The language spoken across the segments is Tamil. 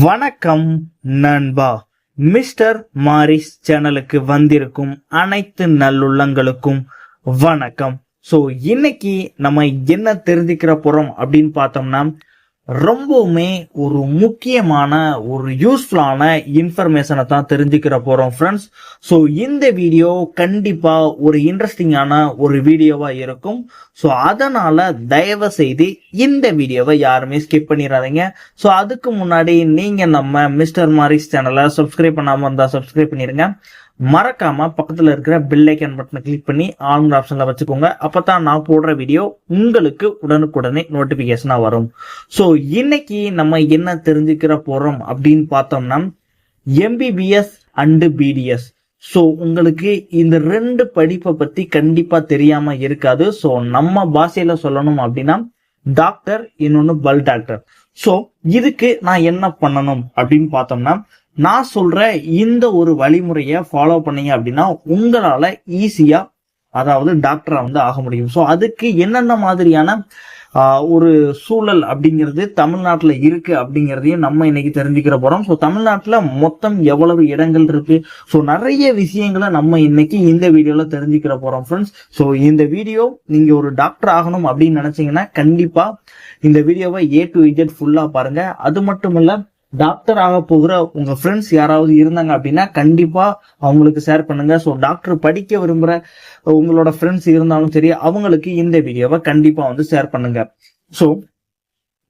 வணக்கம் நண்பா. மிஸ்டர் மாரிஸ் சேனலுக்கு வந்திருக்கும் அனைத்து நல்லுள்ளங்களுக்கும் வணக்கம். சோ இன்னைக்கு நம்ம என்ன தெரிஞ்சுக்கிற போறோம் அப்படின்னு பார்த்தோம்னா ரொம்பவுமே ஒரு முக்கியமான ஒரு யூஸ்ஃபுல்லான இன்ஃபர்மேஷனை தான் தெரிஞ்சுக்கிற போகிறோம் ஃப்ரெண்ட்ஸ் ஸோ இந்த வீடியோ கண்டிப்பாக ஒரு இன்ட்ரெஸ்டிங்கான ஒரு வீடியோவாக இருக்கும். ஸோ அதனால தயவு செய்து இந்த வீடியோவை யாருமே ஸ்கிப் பண்ணிடாதீங்க ஸோ அதுக்கு முன்னாடி நீங்கள் நம்ம மிஸ்டர் மாரிஸ் சேனலை சப்ஸ்கிரைப் பண்ணாமல் இருந்தால் சப்ஸ்கிரைப் பண்ணிருங்க. மறக்காம பக்கத்துல இருக்கிற பெல் ஐக்கன் பட்டனை கிளிக் பண்ணி ஆல் ஆப்ஷன்ல வச்சுக்கோங்க. அப்பதான் நான் போடுற வீடியோ உங்களுக்கு உடனுக்குடனே நோட்டிபிகேஷனா வரும். ஸோ இன்னைக்கு நம்ம என்ன தெரிஞ்சுக்கிற போறோம் அப்படின்னு பார்த்தோம்னா எம்பிபிஎஸ் அண்டு பிடிஎஸ் ஸோ உங்களுக்கு இந்த ரெண்டு படிப்பை பத்தி கண்டிப்பா தெரியாம இருக்காது. ஸோ நம்ம பாஷையில சொல்லணும் அப்படின்னா டாக்டர் இன்னொன்னு பல் டாக்டர் ஸோ இதுக்கு நான் என்ன பண்ணணும் அப்படின்னு பார்த்தோம்னா நான் சொல்ற இந்த ஒரு வழிமுறையை ஃபாலோ பண்ணீங்க அப்படின்னா உங்களால ஈஸியா அதாவது டாக்டரா வந்து ஆக முடியும். ஸோ அதுக்கு என்னென்ன மாதிரியான ஒரு சூழல் அப்படிங்கிறது தமிழ்நாட்டில் இருக்கு அப்படிங்கிறதையும் நம்ம இன்னைக்கு தெரிஞ்சுக்கிற போறோம். ஸோ தமிழ்நாட்டில் மொத்தம் எவ்வளவு இடங்கள் இருக்கு? ஸோ நிறைய விஷயங்களை நம்ம இன்னைக்கு இந்த வீடியோல தெரிஞ்சுக்கிற போறோம் ஃப்ரெண்ட்ஸ் ஸோ இந்த வீடியோ நீங்க ஒரு டாக்டர் ஆகணும் அப்படின்னு நினைச்சீங்கன்னா கண்டிப்பா இந்த வீடியோவை ஏ டு இஜெட் ஃபுல்லா பாருங்க. அது மட்டும் இல்லை டாக்டர் ஆக போகிற உங்க ஃப்ரெண்ட்ஸ் யாராவது இருந்தாங்க அப்படின்னா கண்டிப்பா அவங்களுக்கு ஷேர் பண்ணுங்க. ஸோ டாக்டர் படிக்க விரும்புற உங்களோட ஃப்ரெண்ட்ஸ் இருந்தாலும் சரி அவங்களுக்கு இந்த வீடியோவை கண்டிப்பா வந்து ஷேர் பண்ணுங்க. ஸோ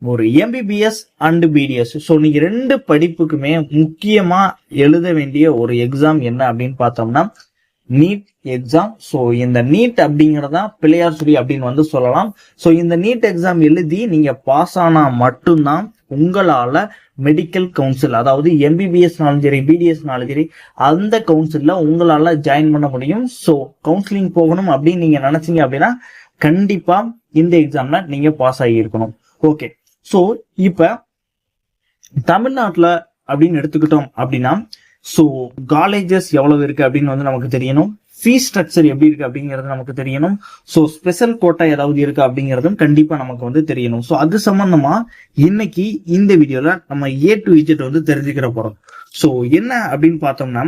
ஒரு எம்பிபிஎஸ் அண்டு பிடிஎஸ் ஸோ நீங்க ரெண்டு படிப்புக்குமே முக்கியமா எழுத வேண்டிய ஒரு எக்ஸாம் என்ன அப்படின்னு பார்த்தோம்னா நீட் எக்ஸாம் ஸோ இந்த நீட் அப்படிங்கறதா பிள்ளையார் சுரி அப்படின்னு வந்து சொல்லலாம். ஸோ இந்த நீட் எக்ஸாம் எழுதி நீங்க பாஸ் ஆனா மட்டும்தான் உங்களால மெடிக்கல் கவுன்சில் அதாவது எம்பிபிஎஸ்னாலும் சரி பிடிஎஸ்னாலும் சரி அந்த கவுன்சிலில் உங்களால ஜாயின் பண்ண முடியும். ஸோ கவுன்சிலிங் போகணும் அப்படின்னு நீங்க நினைச்சீங்க அப்படின்னா கண்டிப்பா இந்த எக்ஸாம்ல நீங்க பாஸ் ஆகி இருக்கணும் ஓகே ஸோ இப்ப தமிழ்நாட்டுல அப்படின்னு எடுத்துக்கிட்டோம் அப்படின்னா ஸோ காலேஜஸ் எவ்வளவு இருக்கு அப்படின்னு வந்து நமக்கு தெரியணும். ஃபீஸ் ஸ்ட்ரக்சர் எப்படி இருக்கு அப்படிங்கிறது நமக்கு தெரியணும். ஸோ ஸ்பெஷல் கோட்டா ஏதாவது இருக்கு அப்படிங்கிறதும் கண்டிப்பா நமக்கு வந்து தெரியணும். ஸோ அது சம்பந்தமா இன்னைக்கு இந்த வீடியோல நம்ம ஏ டு இஜெட் வந்து தெரிஞ்சுக்கிற போறோம். ஸோ என்ன அப்படின்னு பார்த்தோம்னா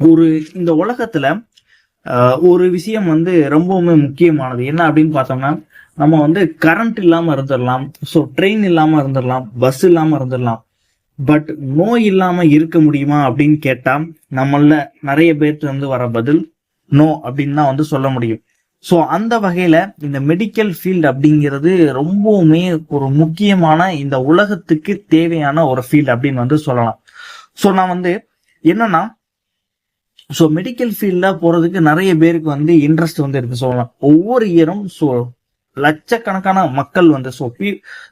ஒரு இந்த உலகத்துல ஒரு விஷயம் வந்து ரொம்பவுமே முக்கியமானது. என்ன அப்படின்னு பார்த்தோம்னா நம்ம வந்து கரண்ட் இல்லாம இருந்துடலாம். ஸோ ட்ரெயின் இல்லாம இருந்துடலாம். பஸ் இல்லாம இருந்துடலாம். பட் நோய் இல்லாம இருக்க முடியுமா அப்படின்னு கேட்டா நம்மள நிறைய பேர்த்து வந்து வர பதில் நோ அப்படின்னு தான் வந்து சொல்ல முடியும். ஸோ அந்த வகையில இந்த மெடிக்கல் ஃபீல்டு அப்படிங்கிறது ரொம்பவுமே ஒரு முக்கியமான இந்த உலகத்துக்கு தேவையான ஒரு ஃபீல்டு அப்படின்னு வந்து சொல்லலாம். ஸோ நான் வந்து என்னன்னா ஸோ மெடிக்கல் ஃபீல்டில் போகிறதுக்கு நிறைய பேருக்கு வந்து இன்ட்ரெஸ்ட் வந்து இருக்கு. சொல்லலாம் ஒவ்வொரு இயரும் ஸோ லட்சக்கணக்கான மக்கள் வந்து ஸோ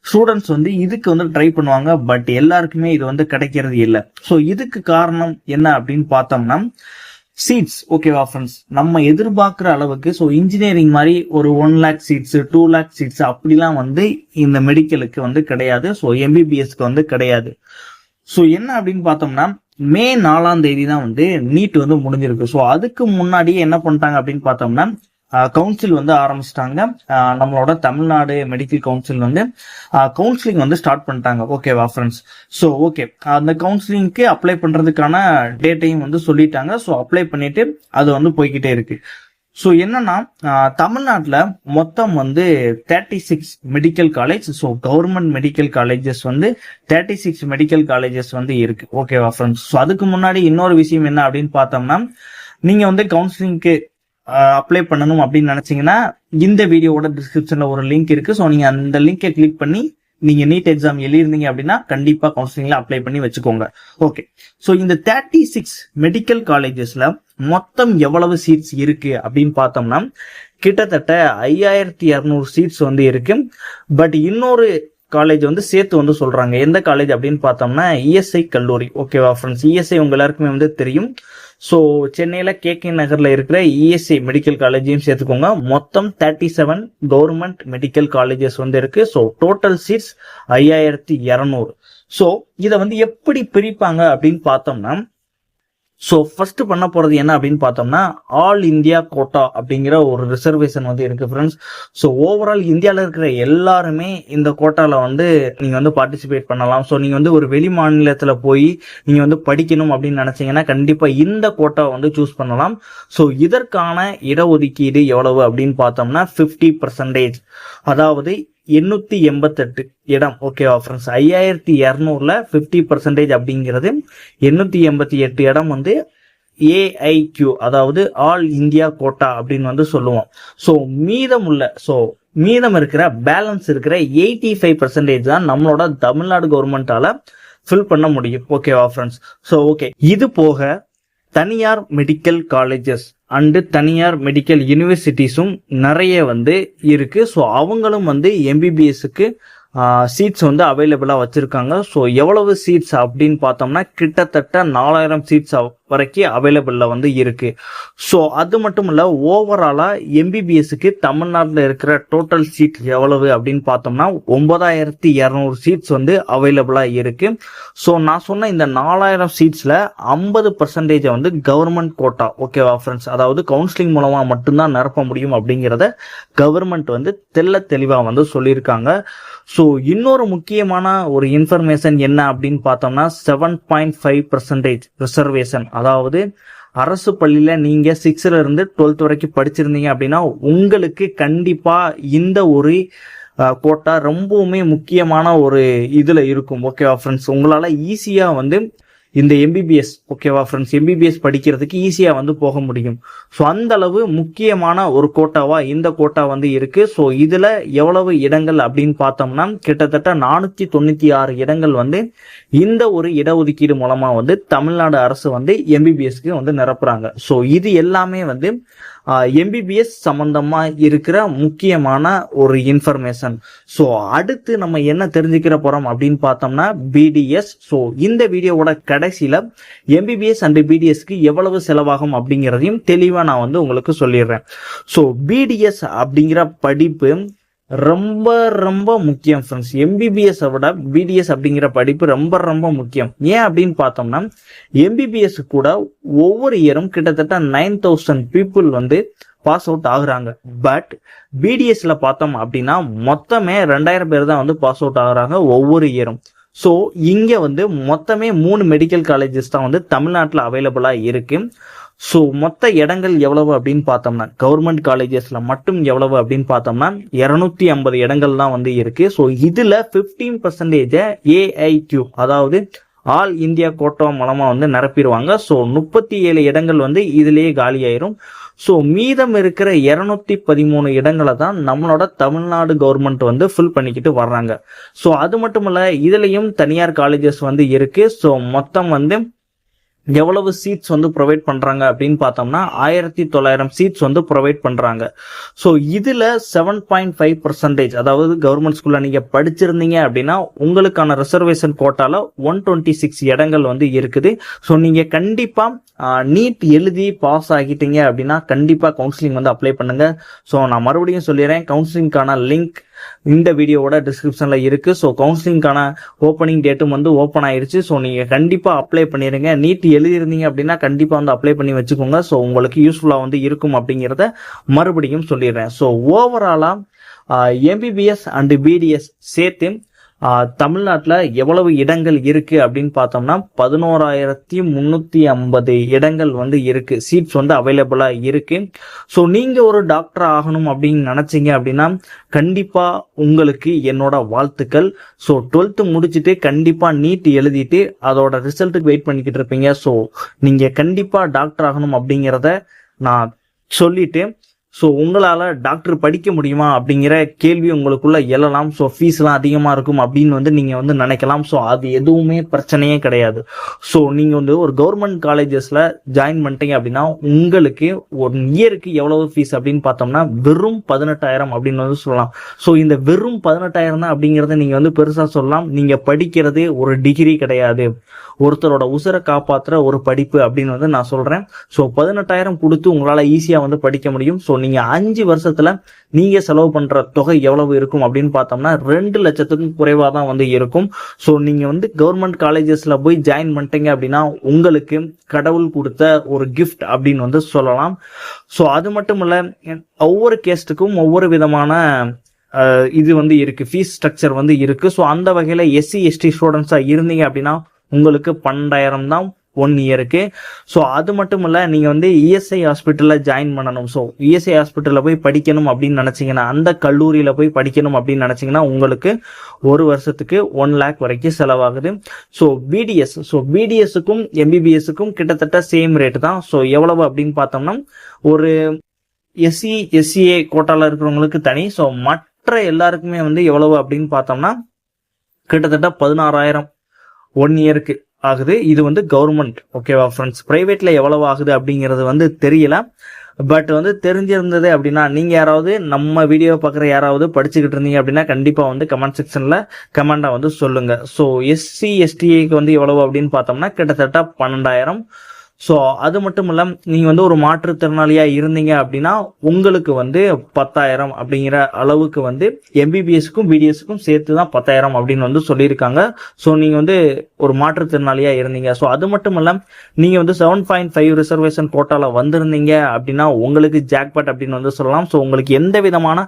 ஸ்டூடெண்ட்ஸ் வந்து இதுக்கு வந்து ட்ரை பண்ணுவாங்க பட் எல்லாருக்குமே இது வந்து கிடைக்கிறது இல்லை. ஸோ இதுக்கு காரணம் என்ன அப்படின்னு பார்த்தோம்னா சீட்ஸ் ஓகேவா ஃப்ரெண்ட்ஸ் நம்ம எதிர்பார்க்குற அளவுக்கு ஸோ இன்ஜினியரிங் மாதிரி ஒரு one lakh seats two lakh seats அப்படிலாம் வந்து இந்த மெடிக்கலுக்கு வந்து கிடையாது ஸோ எம்பிபிஎஸ்க்கு வந்து கிடையாது. ஸோ என்ன அப்படின்னு பார்த்தோம்னா மே நாலாம் தேதி தான் வந்து நீட் வந்து முடிஞ்சிருக்கு. ஸோ அதுக்கு முன்னாடியே என்ன பண்ணிட்டாங்க அப்படின்னு பார்த்தோம்னா கவுன்சில் வந்து ஆரம்பிச்சிட்டாங்க. நம்மளோட தமிழ்நாடு மெடிக்கல் கவுன்சில் வந்து கவுன்சிலிங் வந்து ஸ்டார்ட் பண்ணிட்டாங்க. ஓகேவா ஃப்ரெண்ட்ஸ் ஸோ ஓகே அந்த கவுன்சிலிங்க்கு அப்ளை பண்ணுறதுக்கான டேட்டையும் வந்து சொல்லிட்டாங்க. ஸோ அப்ளை பண்ணிட்டு அது வந்து போய்கிட்டே இருக்கு. ஸோ என்னன்னா தமிழ்நாட்டில் மொத்தம் வந்து thirty six medical college so government medical colleges வந்து தேர்ட்டி சிக்ஸ் மெடிக்கல் காலேஜஸ் வந்து இருக்கு. ஓகேவா ஃப்ரெண்ட்ஸ் ஸோ அதுக்கு முன்னாடி இன்னொரு விஷயம் என்ன அப்படின்னு பார்த்தோம்னா நீங்க வந்து கவுன்சிலிங்க்கு அப்ளை பண்ணணும் அப்படின்னு நினைச்சீங்கன்னா இந்த வீடியோவோட டிஸ்கிரிப்ஷன்ல ஒரு லிங்க் இருக்கு. ஸோ நீங்க அந்த லிங்கை கிளிக் பண்ணி நீங்க நீட் எக்ஸாம் எழுதிருந்தீங்க அப்படின்னா கண்டிப்பா கவுன்சிலிங்ல அப்ளை பண்ணி வச்சுக்கோங்க. ஓகே ஸோ இந்த தேர்ட்டி சிக்ஸ் மெடிக்கல் காலேஜஸ்ல மொத்தம் எவ்வளவு சீட்ஸ் இருக்கு அப்படின்னு பார்த்தோம்னா கிட்டத்தட்ட ஐயாயிரத்தி இரநூறு சீட்ஸ் வந்து இருக்கு. பட் இன்னொரு காலேஜ் வந்து சேர்த்து வந்து சொல்றாங்க. எந்த காலேஜ் அப்படின்னு பார்த்தோம்னா இஎஸ்ஐ கல்லூரி. ஓகேவா ஃப்ரெண்ட்ஸ் இஎஸ்ஐ உங்க எல்லாருக்குமே வந்து தெரியும். ஸோ சென்னையில கே கே நகர்ல இருக்கிற இஎஸ்சி மெடிக்கல் காலேஜையும் சேர்த்துக்கோங்க. மொத்தம் thirty seven government medical colleges வந்து இருக்கு. ஸோ டோட்டல் சீட்ஸ் ஐயாயிரத்தி இரநூறு. ஸோ இதை வந்து எப்படி பிரிப்பாங்க அப்படின்னு பார்த்தோம்னா ஸோ ஃபர்ஸ்ட் பண்ண போறது என்ன அப்படின்னு பார்த்தோம்னா ஆல் இந்தியா கோட்டா அப்படிங்கிற ஒரு ரிசர்வேஷன் வந்து இருக்கு ஃப்ரெண்ட்ஸ் ஸோ ஓவரால் இந்தியாவில் இருக்கிற எல்லாருமே இந்த கோட்டாவில் வந்து நீங்கள் வந்து பார்ட்டிசிபேட் பண்ணலாம். ஸோ நீங்கள் வந்து ஒரு வெளி மாநிலத்தில் போய் நீங்கள் வந்து படிக்கணும் அப்படின்னு நினச்சிங்கன்னா கண்டிப்பாக இந்த கோட்டாவை வந்து சூஸ் பண்ணலாம். ஸோ இதற்கான இடஒதுக்கீடு எவ்வளவு அப்படின்னு பார்த்தோம்னா ஃபிஃப்டி பர்சன்டேஜ் அதாவது எண்ணூத்தி எண்பத்தெட்டு இடம். ஓகேவா ஃப்ரெண்ட்ஸ் ஐயாயிரத்தி இரநூறுல ஃபிஃப்டி பர்சன்டேஜ் அப்படிங்கிறது எண்ணூத்தி எண்பத்தி எட்டு இடம் வந்து ஏஐக்யூ அதாவது ஆல் இந்தியா கோட்டா அப்படின்னு வந்து சொல்லுவோம். ஸோ மீதம் உள்ள ஸோ மீதம் இருக்கிற பேலன்ஸ் இருக்கிற எயிட்டி ஃபைவ் பர்சன்டேஜ் தான் நம்மளோட தமிழ்நாடு கவர்மெண்டால ஃபில் பண்ண முடியும். ஓகேவா ஃப்ரெண்ட்ஸ் ஸோ ஓகே இது போக தனியார் மெடிக்கல் காலேஜஸ் அண்டு தனியார் மெடிக்கல் யூனிவர்சிட்டிஸும் நிறைய வந்து இருக்குது ஸோ அவங்களும் வந்து எம்பிபிஎஸ்க்கு சீட்ஸ் வந்து அவைலபிளாக வச்சுருக்காங்க. ஸோ எவ்வளவு சீட்ஸ் அப்படின்னு பார்த்தோம்னா கிட்டத்தட்ட நாலாயிரம் சீட்ஸ் வரைக்கும் அவைலபிளில் வந்து இருக்கு. ஸோ அது மட்டும் இல்லை ஓவராலாக எம்பிபிஎஸ்க்கு தமிழ்நாட்டில் இருக்கிற டோட்டல் சீட் எவ்வளவு அப்படின்னு பார்த்தோம்னா ஒன்பதாயிரத்தி இரநூறு சீட்ஸ் வந்து அவைலபிளாக இருக்கு. ஸோ நான் சொன்ன இந்த நாலாயிரம் சீட்ஸில் ஐம்பது பர்சன்டேஜை வந்து கவர்மெண்ட் கோட்டா ஓகேவா ஃப்ரெண்ட்ஸ் அதாவது கவுன்சிலிங் மூலமாக மட்டும்தான் நிரப்ப முடியும் அப்படிங்கிறத கவர்மெண்ட் வந்து தெல்ல தெளிவாக வந்து சொல்லியிருக்காங்க. ஸோ இன்னொரு முக்கியமான ஒரு இன்ஃபர்மேஷன் என்ன அப்படின்னு பார்த்தோம்னா seven point five percentage reservation அதாவது அரசு பள்ளியில நீங்க சிக்ஸ்ல இருந்து டுவெல்த் வரைக்கும் படிச்சிருந்தீங்க அப்படின்னா உங்களுக்கு கண்டிப்பா இந்த ஒரு கோட்டா ரொம்பவுமே முக்கியமான ஒரு இதுல இருக்கும். ஓகேவா ஃப்ரெண்ட்ஸ் உங்களால ஈஸியா வந்து இந்த எம்பிபிஎஸ் ஓகேவா ஃப்ரெண்ட்ஸ் எம்பிபிஎஸ் படிக்கிறதுக்கு ஈஸியாக வந்து போக முடியும். ஸோ அந்த அளவு முக்கியமான ஒரு கோட்டாவா இந்த கோட்டா வந்து இருக்கு. ஸோ இதுல எவ்வளவு இடங்கள் அப்படின்னு பார்த்தோம்னா கிட்டத்தட்ட நானூத்தி தொண்ணூத்தி ஆறு இடங்கள் வந்து இந்த ஒரு இடஒதுக்கீடு மூலமா வந்து தமிழ்நாடு அரசு வந்து எம்பிபிஎஸ்க்கு வந்து நிரப்புறாங்க. ஸோ இது எல்லாமே வந்து எம்பிபிஎஸ் சம்பந்தமா இருக்கிற முக்கியமான ஒரு இன்ஃபர்மேஷன் ஸோ அடுத்து நம்ம என்ன தெரிஞ்சுக்கிற போறோம் அப்படின்னு பார்த்தோம்னா பிடிஎஸ் ஸோ இந்த வீடியோவோட கடைசியில எம்பிபிஎஸ் அண்ட் பிடிஎஸ்க்கு எவ்வளவு செலவாகும் அப்படிங்கிறதையும் தெளிவாக நான் வந்து உங்களுக்கு சொல்லிடுறேன். ஸோ பிடிஎஸ் அப்படிங்கிற படிப்பு ரொம்ப ரொம்ப முக்கியம் ஃப்ரெண்ட்ஸ் எம்பிபிஎஸ் விட பிடிஎஸ் அப்படிங்கிற படிப்பு ரொம்ப ரொம்ப முக்கியம். ஏன் அப்படின்னு பார்த்தோம்னா எம்பிபிஎஸ் கூட ஒவ்வொரு இயரும் கிட்டத்தட்ட நைன் தௌசண்ட் பீப்புள் வந்து பாஸ் அவுட் ஆகுறாங்க. பட் பிடிஎஸ்ல பார்த்தோம் அப்படின்னா மொத்தமே ரெண்டாயிரம் பேர் தான் வந்து பாஸ் அவுட் ஆகுறாங்க ஒவ்வொரு இயரும் ஸோ இங்க வந்து மொத்தமே மூணு மெடிக்கல் காலேஜஸ் தான் வந்து தமிழ்நாட்டில் அவைலபிளா இருக்கு. ஸோ மொத்த இடங்கள் எவ்வளவு அப்படின்னு பார்த்தோம்னா கவர்மெண்ட் காலேஜஸ்ல மட்டும் எவ்வளவு அப்படின்னு பார்த்தோம்னா இரநூத்தி ஐம்பது இடங்கள் தான் வந்து இருக்கு. ஸோ இதுல பிப்டீன் பர்சன்டேஜ் ஏஐக்யூ அதாவது ஆல் இந்தியா கோட்டா மூலமா வந்து நிரப்பிடுவாங்க. ஸோ முப்பத்தி ஏழு இடங்கள் வந்து இதுலயே காலியாயிரும். ஸோ மீதம் இருக்கிற இரநூத்தி பதிமூணு இடங்களை தான் நம்மளோட தமிழ்நாடு கவர்மெண்ட் வந்து ஃபில் பண்ணிக்கிட்டு வர்றாங்க. ஸோ அது மட்டும் இல்லை இதுலயும் தனியார் காலேஜஸ் வந்து இருக்கு. ஸோ மொத்தம் வந்து எவ்வளவு சீட்ஸ் வந்து ப்ரொவைட் பண்ணுறாங்க அப்படின்னு பார்த்தோம்னா ஆயிரத்தி தொள்ளாயிரம் சீட்ஸ் வந்து ப்ரொவைட் பண்ணுறாங்க ஸோ இதில் செவன் பாயிண்ட் ஃபைவ் பர்சன்டேஜ் அதாவது கவர்மெண்ட் ஸ்கூலில் நீங்கள் படிச்சிருந்தீங்க அப்படின்னா உங்களுக்கான ரிசர்வேஷன் கோட்டாவில் ஒன் டுவெண்ட்டி சிக்ஸ் இடங்கள் வந்து இருக்குது. ஸோ நீங்கள் கண்டிப்பாக நீட் எழுதி பாஸ் ஆகிட்டீங்க அப்படின்னா கண்டிப்பாக கவுன்சிலிங் வந்து அப்ளை பண்ணுங்க. ஸோ நான் மறுபடியும் சொல்லிடுறேன் கவுன்சிலிங்கான லிங்க் இந்த வீடியோவோட டிஸ்கிரிப்ஷனில் இருக்கு. ஸோ கவுன்சிலிங்கான ஓப்பனிங் டேட்டும் வந்து ஓப்பன் ஆயிருச்சு. ஸோ நீங்கள் கண்டிப்பாக அப்ளை பண்ணிடுங்க நீட் எழுதியிருந்தீங்க அப்படின்னா கண்டிப்பாக வந்து அப்ளை பண்ணி வச்சுக்கோங்க. ஸோ உங்களுக்கு யூஸ்ஃபுல்லாக வந்து இருக்கும் அப்படிங்கிறத மறுபடியும் சொல்லிடுறேன் ஸோ ஓவராலாக எம்பிபிஎஸ் அண்டு பிடிஎஸ் சேர்த்து தமிழ்நாட்டில் எவ்வளவு இடங்கள் இருக்கு அப்படின்னு பார்த்தோம்னா பதினோராயிரத்தி முந்நூற்றி ஐம்பது இடங்கள் வந்து இருக்கு. சீட்ஸ் வந்து அவைலபிளாக இருக்கு. ஸோ நீங்கள் ஒரு டாக்டர் ஆகணும் அப்படின்னு நினச்சிங்க அப்படின்னா கண்டிப்பாக உங்களுக்கு என்னோட வாழ்த்துக்கள். ஸோ டுவெல்த்து முடிச்சுட்டு கண்டிப்பாக நீட் எழுதிட்டு அதோட ரிசல்ட்டுக்கு வெயிட் பண்ணிக்கிட்டு இருப்பீங்க. ஸோ நீங்கள் கண்டிப்பாக டாக்டர் ஆகணும் அப்படிங்கிறத நான் சொல்லிட்டு ஸோ உங்களால் டாக்டர் படிக்க முடியுமா அப்படிங்கிற கேள்வி உங்களுக்குள்ள எழலாம். ஸோ ஃபீஸ்லாம் அதிகமாக இருக்கும் அப்படின்னு வந்து நீங்கள் வந்து நினைக்கலாம். ஸோ அது எதுவுமே பிரச்சனையே கிடையாது. ஸோ நீங்கள் வந்து ஒரு கவர்மெண்ட் காலேஜஸில் ஜாயின் பண்ணிட்டீங்க அப்படின்னா உங்களுக்கு ஒரு இயருக்கு எவ்வளவு ஃபீஸ் அப்படின்னு பார்த்தோம்னா வெறும் பதினெட்டாயிரம் அப்படின்னு வந்து சொல்லலாம். ஸோ இந்த வெறும் பதினெட்டாயிரம் தான் அப்படிங்கிறத நீங்கள் வந்து பெருசாக சொல்லலாம். நீங்கள் படிக்கிறது ஒரு டிகிரி கிடையாது. ஒருத்தரோட உசுரை காப்பாற்றுற ஒரு படிப்பு அப்படின்னு வந்து நான் சொல்கிறேன் ஸோ பதினெட்டாயிரம் கொடுத்து உங்களால் ஈஸியாக வந்து படிக்க முடியும். ஸோ நீங்கள் அஞ்சு வருஷத்தில் நீங்கள் செலவு பண்ணுற தொகை எவ்வளவு இருக்கும் அப்படின்னு பார்த்தோம்னா ரெண்டு லட்சத்துக்கும் குறைவாக தான் வந்து இருக்கும். ஸோ நீங்கள் வந்து கவர்மெண்ட் காலேஜஸில் போய் ஜாயின் பண்ணிட்டீங்க அப்படின்னா உங்களுக்கு கடவுள் கொடுத்த ஒரு கிஃப்ட் அப்படின்னு வந்து சொல்லலாம். ஸோ அது மட்டும் இல்லை ஒவ்வொரு கேஸ்ட்டுக்கும் ஒவ்வொரு விதமான இது வந்து இருக்குது ஃபீஸ் ஸ்ட்ரக்சர் வந்து இருக்குது ஸோ அந்த வகையில் எஸ்சி எஸ்டி ஸ்டூடெண்ட்ஸாக இருந்தீங்க அப்படின்னா உங்களுக்கு பன்னெண்டாயிரம் தான் ஒன் இயருக்கு ஸோ அது மட்டும் இல்லை நீங்கள் வந்து இஎஸ்ஐ ஹாஸ்பிட்டலில் ஜாயின் பண்ணணும். ஸோ இஎஸ்ஐ ஹாஸ்பிட்டலில் போய் படிக்கணும் அப்படின்னு நினச்சிங்கன்னா அந்த கல்லூரியில் போய் படிக்கணும் அப்படின்னு நினச்சிங்கன்னா உங்களுக்கு ஒரு வருஷத்துக்கு ஒன் லேக் வரைக்கும் செலவாகுது. ஸோ பிடிஎஸ் ஸோ பிடிஎஸுக்கும் எம்பிபிஎஸுக்கும் கிட்டத்தட்ட சேம் ரேட்டு தான். ஸோ எவ்வளவு அப்படின்னு பார்த்தோம்னா ஒரு எஸ்சி எஸ்சிஏ கோட்டாவில் இருக்கிறவங்களுக்கு தனி. ஸோ மற்ற எல்லாருக்குமே வந்து எவ்வளவு அப்படின்னு பார்த்தோம்னா கிட்டத்தட்ட பதினாறாயிரம் ஒன் இயருக்கு ஆகுது. இது வந்து கவர்மெண்ட் ஓகேவா ஃப்ரெண்ட்ஸ் ப்ரைவேட்ல எவ்வளவு ஆகுது அப்படிங்கிறது வந்து தெரியல. பட் வந்து தெரிஞ்சிருந்தது அப்படின்னா நீங்கள் யாராவது நம்ம வீடியோ பார்க்குற யாராவது படிச்சுக்கிட்டு இருந்தீங்க அப்படின்னா கண்டிப்பாக வந்து கமெண்ட் செக்ஷனில் கமெண்டாக வந்து சொல்லுங்கள் ஸோ எஸ்சி எஸ்டிஏக்கு வந்து எவ்வளவு அப்படின்னு பார்த்தோம்னா கிட்டத்தட்ட பன்னெண்டாயிரம் ஸோ அது மட்டும் இல்ல நீங்க வந்து ஒரு மாற்றுத்திறனாளியா இருந்தீங்க அப்படின்னா உங்களுக்கு வந்து பத்தாயிரம் அப்படிங்கிற அளவுக்கு வந்து எம்பிபிஎஸ்க்கும் பிடிஎஸ்க்கும் சேர்த்து தான் பத்தாயிரம் அப்படின்னு வந்து சொல்லியிருக்காங்க. ஸோ நீங்க வந்து ஒரு மாற்றுத்திறனாளியா இருந்தீங்க. ஸோ அது மட்டும் இல்ல நீங்க வந்து செவன் பாயிண்ட் ஃபைவ் ரிசர்வேஷன் கோட்டால வந்திருந்தீங்க அப்படின்னா உங்களுக்கு ஜாக்பட் அப்படின்னு வந்து சொல்லலாம். ஸோ உங்களுக்கு எந்த விதமான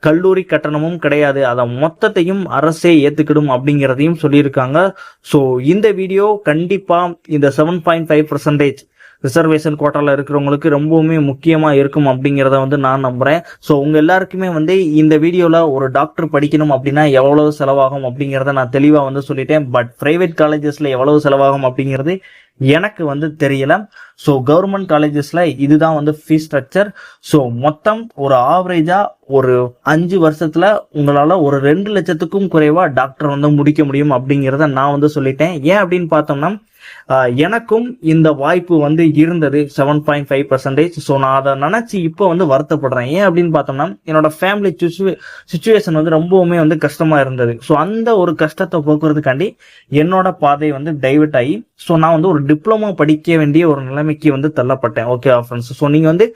கல்லூரி கட்டணமும் கிடையாது. அதை மொத்தத்தையும் அரசே ஏத்துக்கிடும் அப்படிங்கிறதையும் சொல்லியிருக்காங்க. ஸோ இந்த வீடியோ கண்டிப்பா இந்த seven point five percentage reservation கோட்டாவில் இருக்கிறவங்களுக்கு ரொம்பவுமே முக்கியமாக இருக்கும் அப்படிங்கிறத வந்து நான் நம்புகிறேன் ஸோ உங்கள் எல்லாருக்குமே வந்து இந்த வீடியோவில் ஒரு டாக்டர் படிக்கணும் அப்படின்னா எவ்வளவு செலவாகும் அப்படிங்கிறத நான் தெளிவாக வந்து சொல்லிட்டேன். பட் பிரைவேட் காலேஜஸில் எவ்வளவு செலவாகும் அப்படிங்கிறது எனக்கு வந்து தெரியல. ஸோ கவர்மெண்ட் காலேஜஸில் இதுதான் வந்து ஃபீஸ் ஸ்ட்ரக்சர் ஸோ மொத்தம் ஒரு ஆவரேஜாக ஒரு அஞ்சு வருஷத்தில் உங்களால் ஒரு ரெண்டு லட்சத்துக்கும் குறைவாக டாக்டர் வந்து முடிக்க முடியும் அப்படிங்கிறத நான் வந்து சொல்லிட்டேன். ஏன் அப்படின்னு பார்த்தோம்னா எனக்கும் இந்த வாய்ப்பு வந்து இருந்தது seven point five percentage so நான் அதை நினச்சி இப்போ வந்து வருத்தப்படுறேன். ஏன் அப்படின்னு பார்த்தோம்னா என்னோட ஃபேமிலி சுச்சுவேஷன் வந்து ரொம்பவுமே வந்து கஷ்டமாக இருந்தது. ஸோ அந்த ஒரு கஷ்டத்தை போக்குறதுக்காண்டி என்னோட பாதை வந்து டைவெர்ட் ஆகி ஸோ நான் வந்து ஒரு டிப்ளமோ படிக்க வேண்டிய ஒரு நிலைமைக்கு வந்து தள்ளப்பட்டேன். ஓகே ஃப்ரெண்ட்ஸ் ஸோ நீங்கள் வந்து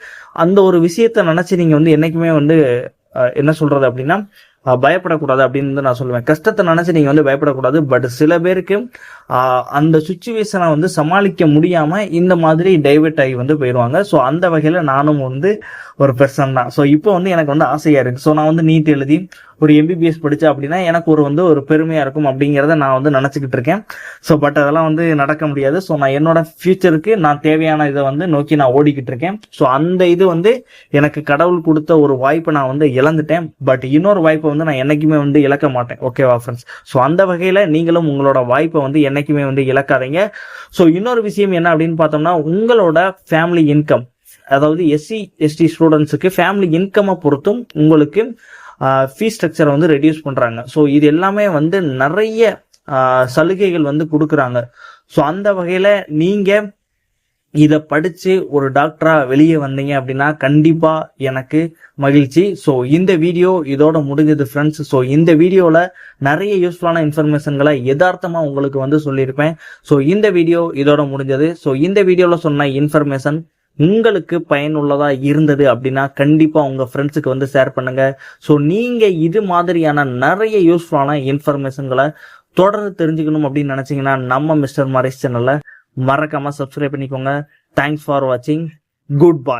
அந்த ஒரு விஷயத்த நினச்சி நீங்கள் வந்து என்னைக்குமே வந்து என்ன சொல்கிறது அப்படின்னா பயப்படக்கூடாது அப்படின்னு நான் சொல்லுவேன். கஷ்டத்தை நினைச்சு நீங்க வந்து பயப்படக்கூடாது. பட் சில பேருக்கு அந்த சுச்சுவேஷனை வந்து சமாளிக்க முடியாம இந்த மாதிரி டைவெர்ட் ஆகி வந்து போயிடுவாங்க. ஸோ அந்த வகையில நானும் வந்து ஒரு பெர்சன் தான். ஸோ இப்போ வந்து எனக்கு வந்து ஆசையா இருக்கு. ஸோ நான் வந்து நீட் எழுதி ஒரு எம்பிபிஎஸ் படித்தேன் அப்படின்னா எனக்கு ஒரு வந்து ஒரு பெருமையா இருக்கும் அப்படிங்கிறத நான் வந்து நினைச்சுக்கிட்டு இருக்கேன். ஸோ பட் அதெல்லாம் வந்து நடக்க முடியாது. ஸோ நான் என்னோட ஃபியூச்சருக்கு நான் தேவையான இதை வந்து நோக்கி நான் ஓடிக்கிட்டு இருக்கேன். ஸோ அந்த இது வந்து எனக்கு கடவுள் கொடுத்த ஒரு வாய்ப்பை நான் வந்து இழந்துட்டேன். பட் இன்னொரு வாய்ப்பை வந்து நான் என்னைக்குமே வந்து இழக்க மாட்டேன். ஓகேவா ஃப்ரெண்ட்ஸ் ஸோ அந்த வகையில் நீங்களும் உங்களோட வாய்ப்பை வந்து என்னைக்குமே வந்து இழக்காதீங்க. ஸோ இன்னொரு விஷயம் என்ன அப்படின்னு பார்த்தோம்னா உங்களோட ஃபேமிலி இன்கம் அதாவது எஸ்சி எஸ்டி ஸ்டூடெண்ட்ஸுக்கு ஃபேமிலி இன்கம்மை பொறுத்தும் உங்களுக்கு ஃபீஸ் ஸ்ட்ரக்சரை வந்து ரெடியூஸ் பண்ணுறாங்க ஸோ இது எல்லாமே வந்து நிறைய சலுகைகள் வந்து கொடுக்குறாங்க. ஸோ அந்த வகையில் நீங்கள் இதை படித்து ஒரு டாக்டராக வெளியே வந்தீங்க அப்படின்னா கண்டிப்பாக எனக்கு மகிழ்ச்சி. ஸோ இந்த வீடியோ இதோட முடிஞ்சது ஃப்ரெண்ட்ஸ் ஸோ இந்த வீடியோவில் நிறைய யூஸ்ஃபுல்லான இன்ஃபர்மேஷன்களை யதார்த்தமாக உங்களுக்கு வந்து சொல்லியிருப்பேன். ஸோ இந்த வீடியோ இதோட முடிஞ்சது. ஸோ இந்த வீடியோவில் சொன்ன இன்ஃபர்மேஷன் உங்களுக்கு பயனுள்ளதா இருந்தது அப்படின்னா கண்டிப்பா உங்க ஃப்ரெண்ட்ஸுக்கு வந்து ஷேர் பண்ணுங்க. ஸோ நீங்க இது மாதிரியான நிறைய யூஸ்ஃபுல்லான இன்ஃபர்மேஷன்களை தொடர்ந்து தெரிஞ்சுக்கணும் அப்படின்னு நினைச்சீங்கன்னா நம்ம மிஸ்டர் மாரிஸ் சேனல்ல மறக்காம சப்ஸ்கிரைப் பண்ணிக்கோங்க. தேங்க்ஸ் ஃபார் வாட்சிங் குட் பாய்